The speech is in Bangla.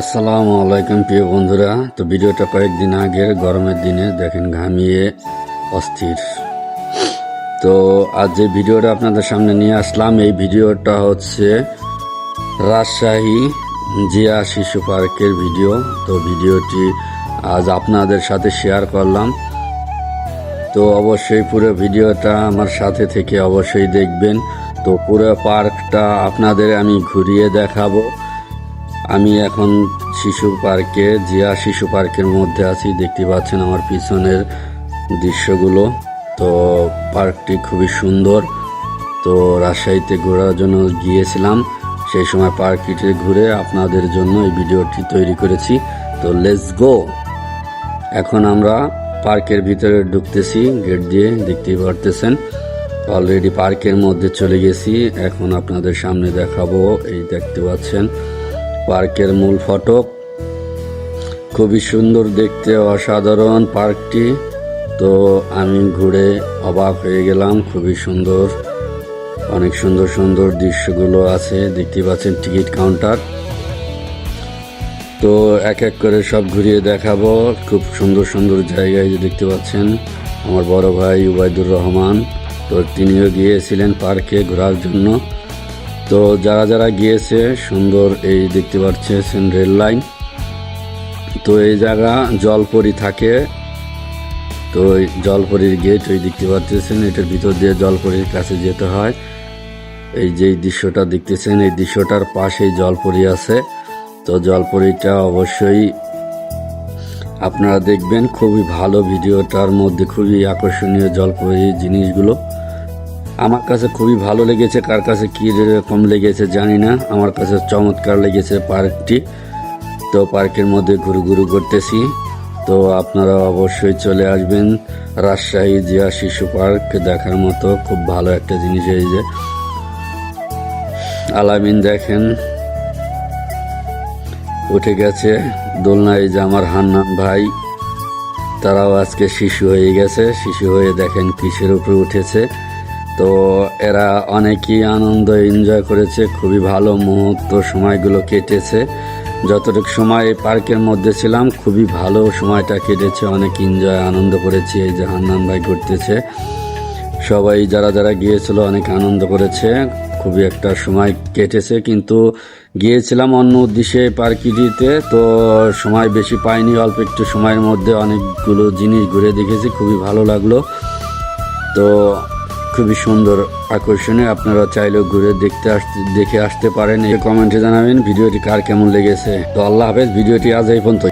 আসসালামু আলাইকুম, প্রিয় বন্ধুরা। তো ভিডিওটা কয়েকদিন আগের, গরমের দিনে দেখেন ঘামিয়ে অস্থির। তো আজ যে ভিডিওটা আপনাদের সামনে নিয়ে আসলাম, এই ভিডিওটা হচ্ছে রাজশাহী জিয়া শিশু পার্কের ভিডিও। তো ভিডিওটি আজ আপনাদের সাথে শেয়ার করলাম। তো অবশ্যই পুরো ভিডিওটা আমার সাথে থেকে অবশ্যই দেখবেন। তো পুরো পার্কটা আপনাদের আমি ঘুরিয়ে দেখাবো। আমি এখন শিশু পার্কে, জিয়া শিশু পার্কের মধ্যে আছি। দেখতে পাচ্ছেন আমার পিছনের দৃশ্যগুলো। তো পার্কটি খুবই সুন্দর। তো রাজশাহীতে ঘোরার জন্য গিয়েছিলাম। সেই সময় পার্কটিতে ঘুরে আপনাদের জন্য এই ভিডিওটি তৈরি করেছি। তো লেটস গো এখন আমরা পার্কের ভিতরে ঢুকতেছি, গেট দিয়ে দেখতেই পারতেছেন। অলরেডি পার্কের মধ্যে চলে গেছি। এখন আপনাদের সামনে দেখাবো, এই দেখতে পাচ্ছেন। পার্কের মূল ফটক। খুবই সুন্দর দেখতে, অসাধারণ পার্কটি। তো আমি ঘুরে অবাক হয়ে গেলাম, খুবই সুন্দর। অনেক সুন্দর সুন্দর দৃশ্যগুলো আছে, দেখতে পাচ্ছেন টিকিট কাউন্টার। তো এক এক করে সব ঘুরিয়ে দেখাবো, খুব সুন্দর সুন্দর জায়গায় যে দেখতে পাচ্ছেন আমার বড় ভাই উবাইদুর রহমান। তো তিনিও গিয়েছিলেন পার্কে ঘোরার জন্য। তো যারা যারা গিয়েছে, সুন্দর এই দেখতে পাচ্ছেন রেল লাইন। তো এই জায়গা জলপরি থাকে। তো এই জলপরির গেট ওই দেখতে পাচ্ছেন, এটার ভিতর দিয়ে জলপরির কাছে যেতে হয়। এই যে দৃশ্যটা দেখতেছেন, এই দৃশ্যটার পাশেই জলপরি আছে। তো জলপরিটা অবশ্যই আপনারা দেখবেন, খুবই ভালো ভিডিওটার মধ্যে খুবই আকর্ষণীয় জলপরি জিনিসগুলো। আমার কাছে খুবই ভালো লেগেছে, কার কাছে কী রকম লেগেছে জানি না। আমার কাছে চমৎকার লেগেছে পার্কটি। তো পার্কের মধ্যে ঘুরু ঘুরু করতেছি। তো আপনারা অবশ্যই চলে আসবেন রাজশাহী জিয়া শিশু পার্ক। দেখার মতো খুব ভালো একটা জিনিস এই যে। আলামিন দেখেন, উঠে গেছে। দোলনায় যে আমার হান্নান ভাই, তারাও আজকে শিশু হয়ে গেছে। শিশু হয়ে দেখেন কিসের উপরে উঠেছে। তো এরা অনেকই আনন্দ এনজয় করেছে, খুবই ভালো মুহূর্ত সময়গুলো কেটেছে। যতটুকু সময় এই পার্কের মধ্যে ছিলাম, খুবই ভালো সময়টা কেটেছে, অনেক এনজয় আনন্দ করেছি, এই যে হান্নান ভাই ঘুরতেছে। সবাই যারা যারা গিয়েছিল অনেক আনন্দ করেছে, খুবই একটা সময় কেটেছে, কিন্তু গিয়েছিলাম অন্য উদ্দেশ্যে পার্কিটিতে, তো সময় বেশি পাইনি, অল্প একটু সময়ের মধ্যে অনেকগুলো জিনিস ঘুরে দেখেছি, খুবই ভালো লাগল। তো খুবই সুন্দর আকর্ষণীয় আপনারা চাইলেও ঘুরে দেখতে আসতে দেখে আসতে পারেন। এই কমেন্টে জানাবেন ভিডিওটি কার কেমন লেগেছে। তো আল্লাহ হাফেজ, ভিডিওটি আজ এই পর্যন্ত